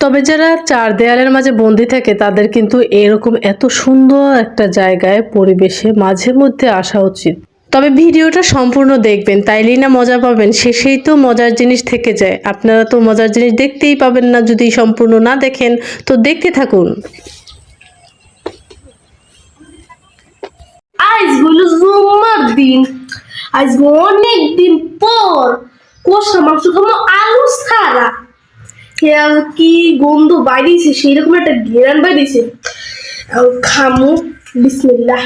তবে যারা চার দেয়ালের মাঝে বন্দি থাকে, তাদের কিন্তু এরকম এত সুন্দর একটা জায়গায় পরিবেশে মাঝে মধ্যে আসা উচিত। তবে ভিডিওটা সম্পূর্ণ দেখবেন, তাইলেই না মজা পাবেন। শেষেই তো মজার জিনিস থেকে যায়। আপনারা তো মজার জিনিস দেখতেই পাবেন না যদি সম্পূর্ণ না দেখেন। তো দেখতে থাকুন। আজ হলো জুম্মার দিন। আজ অনেক দিন পর কষা মাংস খাব আলু ছাড়া। কি গন্ধ বাইরেছে সেই রকম একটা ঘেরান বাইরেছে। খামু বিসমিল্লাহ।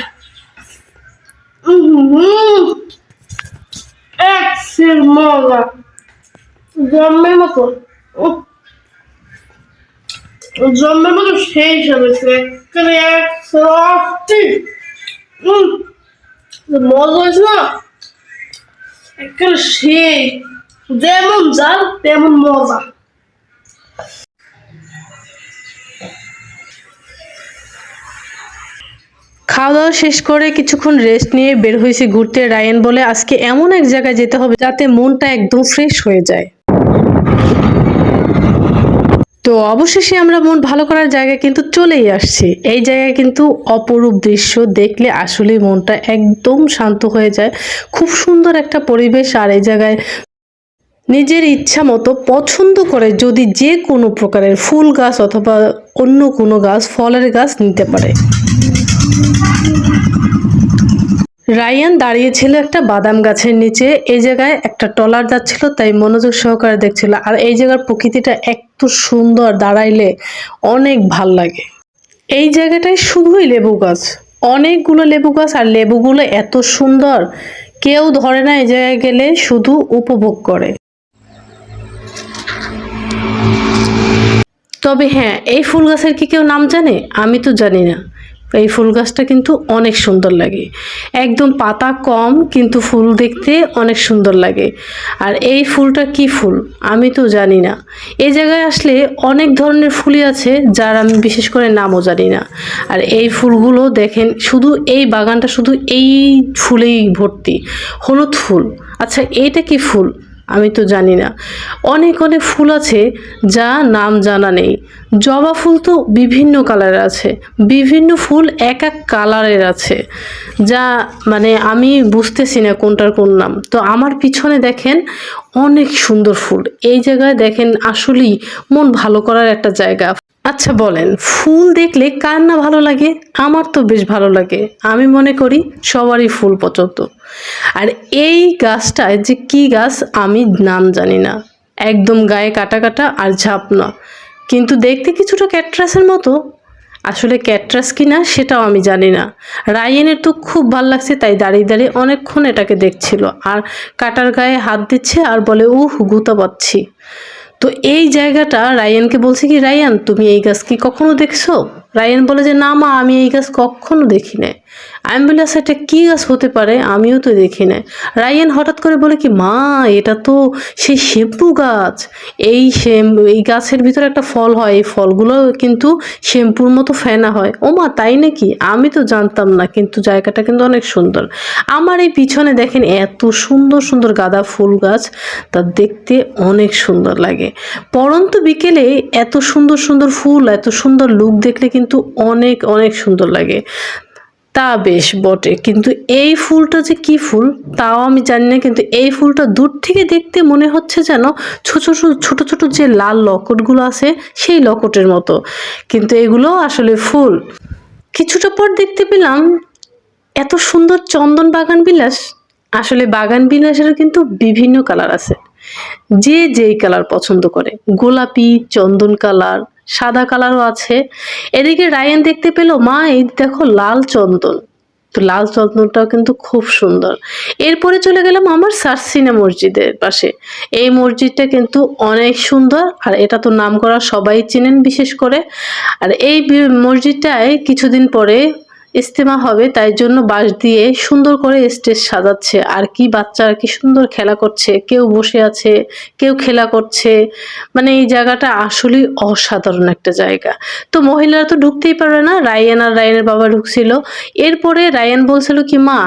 এক সের মজা জন্মের মতো। জন্মের মতো সেই হয়েছে। এক সফটি। উম, মজা হয়েছে না? একেবারে সেই যেমন জাল তেমন মজা। খাওয়া দাওয়া শেষ করে কিছুক্ষণ রেস্ট নিয়ে বের হয়েছি ঘুরতে রায়ন বলে, আজকে এমন এক জায়গায় যেতে হবে যাতে মনটা একদম ফ্রেশ হয়ে যায়। তো অবশেষে আমরা মন ভালো করার জায়গায় কিন্তু চলেই আসছি। এই জায়গায় কিন্তু অপরূপ দৃশ্য দেখলে আসলে মনটা একদম শান্ত হয়ে যায়। খুব সুন্দর একটা পরিবেশ আর এই জায়গায় নিজের ইচ্ছা মতো পছন্দ করে যদি যে কোনো প্রকারের ফুল গাছ অথবা অন্য কোনো গাছ, ফলের গাছ নিতে পারে। রায়ান দাঁড়িয়েছিল একটা বাদাম গাছের নিচে। এই জায়গায় একটা টলার যাচ্ছিল, তাই মনোযোগ সহকারে দেখছিল। আর এই জায়গার প্রকৃতিটা এত সুন্দর দাঁড়াইলে অনেক ভালো লাগে। এই জায়গাটায় শুধুই লেবু গাছ। অনেকগুলো লেবু গাছ, আর লেবুগুলো এত সুন্দর। কেউ ধরে না এই জায়গায় গেলে শুধু উপভোগ করে। তবে হ্যাঁ এই ফুল গাছের কি কেউ নাম জানে? আমি তো জানি না। এই ফুল গাছটা কিন্তু অনেক সুন্দর লাগে। একদম পাতা কম, কিন্তু ফুল দেখতে অনেক সুন্দর লাগে। আর এই ফুলটা কি ফুল? আমি তো জানি না। এই জায়গায় আসলে অনেক ধরনের ফুলই আছে, যার আমি বিশেষ করে নামও জানি না। আর এই ফুলগুলো দেখেন, শুধু এই বাগানটা শুধু এই ফুলেই ভর্তি। হলুদ ফুল। আচ্ছা এইটা কি ফুল? আমি তো জানি না। অনেক অনেক ফুল আছে যা নাম জানা নেই। জবা ফুল তো বিভিন্ন কালারের আছে। বিভিন্ন ফুল এক এক কালারের আছে। যা মানে আমি বুঝতেছি না কোনটার কোন নাম। তো আমার পিছনে দেখেন অনেক সুন্দর ফুল। এই জায়গায় দেখেন আসলেই মন ভালো করার একটা জায়গা। আচ্ছা বলেন, ফুল দেখলে কার না ভালো লাগে? আমার তো বেশ ভালো লাগে। আমি মনে করি সবারই ফুল পছন্দ। আর এই গাছটায় যে কি গাছ আমি নাম জানি না। একদম গায়ে কাটা কাটা আর ঝাপনা। কিন্তু দেখতে কিছুটা ক্যাটরাসের মতো। আসলে ক্যাটরাস কিনা সেটাও আমি জানি না। রায়ানের তো খুব ভালো লাগছে, তাই দাঁড়িয়ে দাঁড়িয়ে অনেকক্ষণ এটাকে দেখছিল। আর কাটার গায়ে হাত দিচ্ছে আর বলে, উহ, গুতা পাচ্ছি। তো এই জায়গাটা রায়ানকে বলছে কি, রায়ান, তুমি এই গাছ কি কখনো দেখছ? রায়ান বলে যে, না মা, আমি এই গাছ কখনো দেখি নাই বলি আচ্ছা এটা কী গাছ হতে পারে আমিও তো দেখি নাই। রায়ান হঠাৎ করে বলে কি, মা, এটা তো সেই শ্যাম্পু গাছ। এই শ্যাম, এই গাছের ভিতরে একটা ফল হয়, এই ফলগুলো কিন্তু শ্যাম্পুর মতো ফেনা হয়। ও মা, তাই নাকি? আমি তো জানতাম না, কিন্তু জায়গাটা কিন্তু অনেক সুন্দর। আমার এই পিছনে দেখেন এত সুন্দর সুন্দর গাঁদা ফুল গাছ, তা দেখতে অনেক সুন্দর লাগে। পরন্ত বিকেলে এত সুন্দর সুন্দর ফুল, এত সুন্দর লুক দেখলে কিন্তু অনেক অনেক সুন্দর লাগে। তা বেশ বটে। কিন্তু এই ফুলটা যে কি ফুল, তাও আমি জানি না, কিন্তু এই ফুলটা দূর থেকে দেখতে মনে হচ্ছে যেন ছোট ছোট ছোট ছোট যে লাল লকটগুলো আছে, সেই লকটের মতো। কিন্তু এগুলো আসলে ফুল। কিছুটা পর দেখতে পেলাম এত সুন্দর চন্দন বাগান বিলাস। আসলে বাগান বিলাসেরও কিন্তু বিভিন্ন কালার আছে। যে যেই কালার পছন্দ করে। গোলাপি, চন্দন কালার সাদা কালারও আছে। এদিকে রায়ান দেখতে পেল, মা, এই দেখো লাল চন্দন। তো লাল চন্দনটাও কিন্তু খুব সুন্দর। এরপরে চলে গেলাম আমার সারসিনা মসজিদের পাশে। এই মসজিদটা কিন্তু অনেক সুন্দর, আর এটা তো নাম করা সবাই চিনেন বিশেষ করে। আর এই মসজিদটায় কিছুদিন পরে ইস্তেমা হবে, তাই জন্য বাঁশ দিয়ে সুন্দর করে স্টেজ সাজাচ্ছে। আর কি বাচ্চারা কি সুন্দর খেলা করছে। কেউ বসে আছে, কেউ খেলা করছে। মানে এই জায়গাটা আসলেই অসাধারণ একটা জায়গা। তো মহিলারা তো ঢুকতেই পারবে না। রায়ান আর রায়ানের বাবা ঢুকছিল। এরপরে রায়ান বলছিল কি, মা,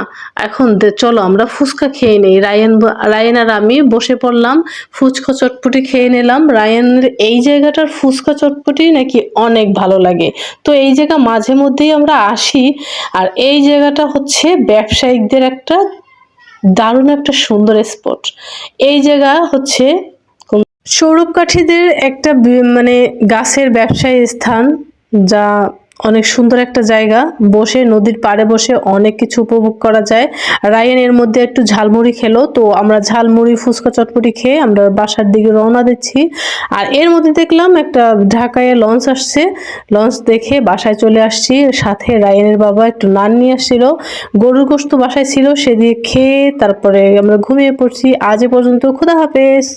এখন চলো, আমরা ফুচকা খেয়ে নেই। রায়ান রায়ান আর আমি বসে পড়লাম, ফুচকা চটপটি খেয়ে নিলাম। রায়ানের এই জায়গাটার ফুচকা চটপটি নাকি অনেক ভালো লাগে। তো এই জায়গা মাঝে মধ্যেই আমরা আসি আর এই জায়গাটা হচ্ছে ব্যবসায়িকদের একটা দারুণ একটা সুন্দর স্পট এই জায়গা হচ্ছে সৌরভ কাঠিদের একটা মানে গাছের ব্যবসায়ী স্থান, যা অনেক সুন্দর একটা জায়গা। বসে, নদীর পাড়ে বসে অনেক কিছু উপভোগ করা যায়। রায়ান এর মধ্যে একটু ঝালমুড়ি খেলো, তো আমরা ঝালমুড়ি, ফুচকা, চটপটি খেয়ে আমরা বাসার দিকে রওনা দিচ্ছি। আর এর মধ্যে দেখলাম একটা ঢাকায় লঞ্চ আসছে। লঞ্চ দেখে বাসায় চলে আসছি। সাথে রায়ানের বাবা একটু নান নিয়ে আসছিল। গরুর গোস্ত বাসায় ছিল সেদিকে খেয়ে তারপরে আমরা ঘুমিয়ে পড়ছি। আজ পর্যন্ত খুদা হাফেজ।